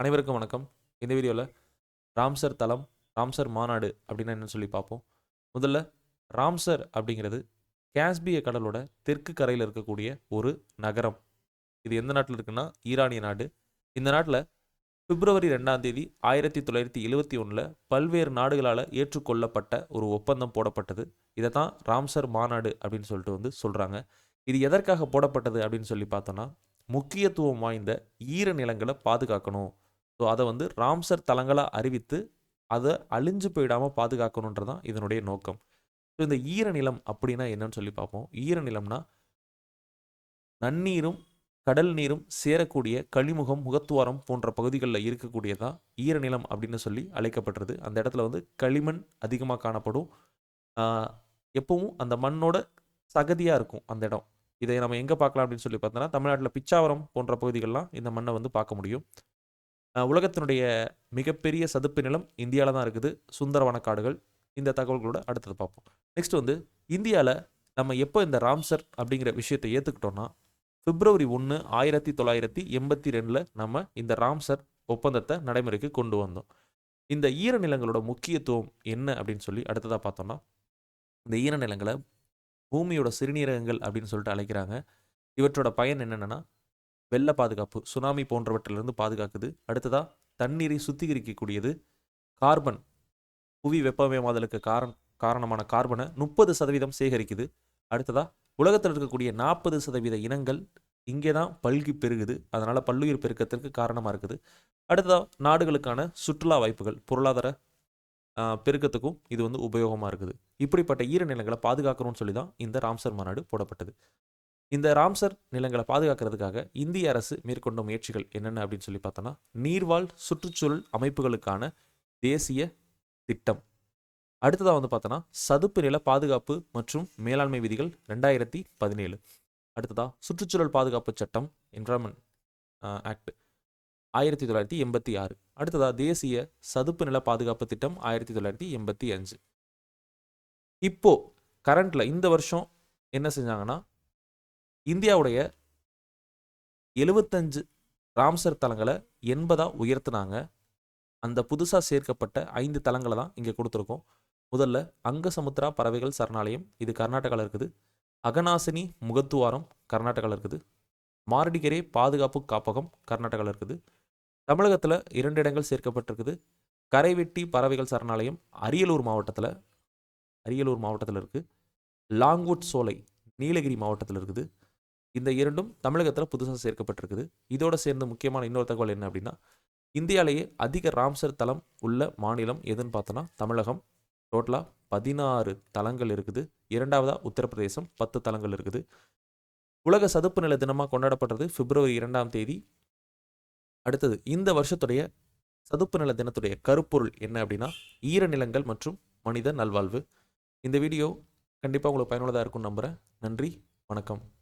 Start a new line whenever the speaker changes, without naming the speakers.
அனைவருக்கும் வணக்கம். இந்த வீடியோவில் ராம்சர் தலம் ராம்சர் மாநாடு அப்படின்னா என்னன்னு சொல்லி பார்ப்போம். முதல்ல ராம்சர் அப்படிங்கிறது காஸ்பிய கடலோட தெற்கு கரையில் இருக்கக்கூடிய ஒரு நகரம். இது எந்த நாட்டில் இருக்குன்னா ஈரானிய நாடு. இந்த நாட்டில் பிப்ரவரி ரெண்டாம் தேதி ஆயிரத்தி தொள்ளாயிரத்தி எழுவத்தி ஒன்றில் பல்வேறு நாடுகளால் ஏற்றுக்கொள்ளப்பட்ட ஒரு ஒப்பந்தம் போடப்பட்டது. இதை தான் ராம்சர் மாநாடு அப்படின்னு சொல்லிட்டு வந்து சொல்கிறாங்க இது எதற்காக போடப்பட்டது அப்படின்னு சொல்லி பார்த்தோன்னா முக்கியத்துவம் வாய்ந்த ஈர நிலங்களை பாதுகாக்கணும். ஸோ அதை வந்து ராம்சர் தலங்களாக அறிவித்து அதை அழிஞ்சு போயிடாமல் பாதுகாக்கணுன்றது தான் இதனுடைய நோக்கம். ஸோ இந்த ஈரநிலம் அப்படின்னா என்னன்னு சொல்லி பார்ப்போம். ஈரநிலம்னா நன்னீரும் கடல் நீரும் சேரக்கூடிய கழிமுகம் முகத்துவாரம் போன்ற பகுதிகளில் இருக்கக்கூடியதான் ஈரநிலம் அப்படின்னு சொல்லி அழைக்கப்பட்டது. அந்த இடத்துல வந்து களிமண் அதிகமாக காணப்படும். எப்பவும் அந்த மண்ணோட சகதியாக இருக்கும் அந்த இடம். இதை நம்ம எங்கே பார்க்கலாம் அப்படின்னு சொல்லி பார்த்தோன்னா தமிழ்நாட்டில் பிச்சாவரம் போன்ற பகுதிகளெலாம் இந்த மண்ணை வந்து பார்க்க முடியும். உலகத்தினுடைய மிகப்பெரிய சதுப்பு நிலம் இந்தியாவில் தான் இருக்குது. சுந்தரவன காடுகள் இந்த தகவல்களோட அடுத்தது பார்ப்போம். நெக்ஸ்ட் வந்து இந்தியாவில் நம்ம எப்போ இந்த ராம்சர் அப்படிங்கிற விஷயத்தை ஏற்றுக்கிட்டோம்னா பிப்ரவரி ஒன்று ஆயிரத்தி தொள்ளாயிரத்தி எண்பத்தி ரெண்டில் நம்ம இந்த ராம்சர் ஒப்பந்தத்தை நடைமுறைக்கு கொண்டு வந்தோம். இந்த ஈரநிலங்களோட முக்கியத்துவம் என்ன அப்படின்னு சொல்லி அடுத்ததாக பார்த்தோம்னா இந்த ஈரநிலங்களை பூமியோட சிறுநீரகங்கள் அப்படின்னு சொல்லிட்டு அழைக்கிறாங்க. இவற்றோட பயன் என்னென்னா வெள்ள பாதுகாப்பு சுனாமி போன்றவற்றிலிருந்து பாதுகாக்குது. அடுத்ததாக தண்ணீரை சுத்திகரிக்கக்கூடியது கார்பன். புவி வெப்பமயமாதலுக்கு காரண காரணமான கார்பனை முப்பது சதவீதம் சேகரிக்குது. அடுத்ததாக உலகத்தில் இருக்கக்கூடிய நாற்பது சதவீத இனங்கள் இங்கே தான் பல்கி பெருகுது. அதனால் பல்லுயிர் பெருக்கத்திற்கு காரணமாக இருக்குது. அடுத்ததாக நாடுகளுக்கான சுற்றுலா வாய்ப்புகள் பொருளாதார பெருக்கத்துக்கும் இது வந்து உபயோகமாக இருக்குது. இப்படிப்பட்ட ஈரநிலங்களை பாதுகாக்கணும்னு சொல்லி தான் இந்த ராம்சர் மாநாடு போடப்பட்டது. இந்த ராம்சர் நிலங்களை பாதுகாக்கிறதுக்காக இந்திய அரசு மேற்கொண்ட முயற்சிகள் என்னென்ன அப்படின்னு சொல்லி பார்த்தோன்னா நீர்வாழ் சுற்றுச்சூழல் அமைப்புகளுக்கான தேசிய திட்டம். அடுத்ததாக வந்து பார்த்தோன்னா சதுப்பு நில பாதுகாப்பு மற்றும் மேலாண்மை விதிகள் ரெண்டாயிரத்தி பதினேழு. அடுத்ததாக சுற்றுச்சூழல் பாதுகாப்பு சட்டம் என்வரான்மெண்ட் ஆக்ட் ஆயிரத்தி தொள்ளாயிரத்தி எண்பத்தி ஆறு. அடுத்ததாக தேசிய சதுப்பு நில பாதுகாப்பு திட்டம் ஆயிரத்தி தொள்ளாயிரத்தி எண்பத்தி அஞ்சு. இப்போது கரண்டில் இந்த வருஷம் என்ன செஞ்சாங்கன்னா இந்தியாவுடைய எழுவத்தஞ்சு ராம்சர் தலங்களை எண்பதாக உயர்த்துனாங்க. அந்த புதுசாக சேர்க்கப்பட்ட ஐந்து தலங்களை தான் இங்கே கொடுத்துருக்கோம். முதல்ல அங்கசமுத்ரா பறவைகள் சரணாலயம் இது கர்நாடகாவில் இருக்குது. அகநாசினி முகத்துவாரம் கர்நாடகாவில் இருக்குது. மாரடிகரே பாதுகாப்பு காப்பகம் கர்நாடகாவில் இருக்குது. தமிழகத்தில் இரண்டு இடங்கள் சேர்க்கப்பட்டிருக்குது. கரைவெட்டி பறவைகள் சரணாலயம் அரியலூர் மாவட்டத்தில் அரியலூர் மாவட்டத்தில் இருக்குது லாங்வுட் சோலை நீலகிரி மாவட்டத்தில் இருக்குது. இந்த இரண்டும் தமிழகத்தில் புதுசாக சேர்க்கப்பட்டிருக்குது. இதோட சேர்ந்து முக்கியமான இன்னொரு தகவல் என்ன அப்படின்னா இந்தியாவிலேயே அதிக ராம்சர் தலம் உள்ள மாநிலம் எதுன்னு பார்த்தோன்னா தமிழகம். டோட்டலாக பதினாறு தலங்கள் இருக்குது. இரண்டாவதாக உத்தரப்பிரதேசம் பத்து தலங்கள் இருக்குது. உலக சதுப்பு நில தினமாக கொண்டாடப்படுறது பிப்ரவரி இரண்டாம் தேதி. அடுத்தது இந்த வருஷத்துடைய சதுப்பு நில தினத்துடைய கருப்பொருள் என்ன அப்படின்னா ஈரநிலங்கள் மற்றும் மனித நல்வாழ்வு. இந்த வீடியோ கண்டிப்பாக உங்களுக்கு பயனுள்ளதாக இருக்கும்னு நம்புகிறேன் நன்றி வணக்கம்.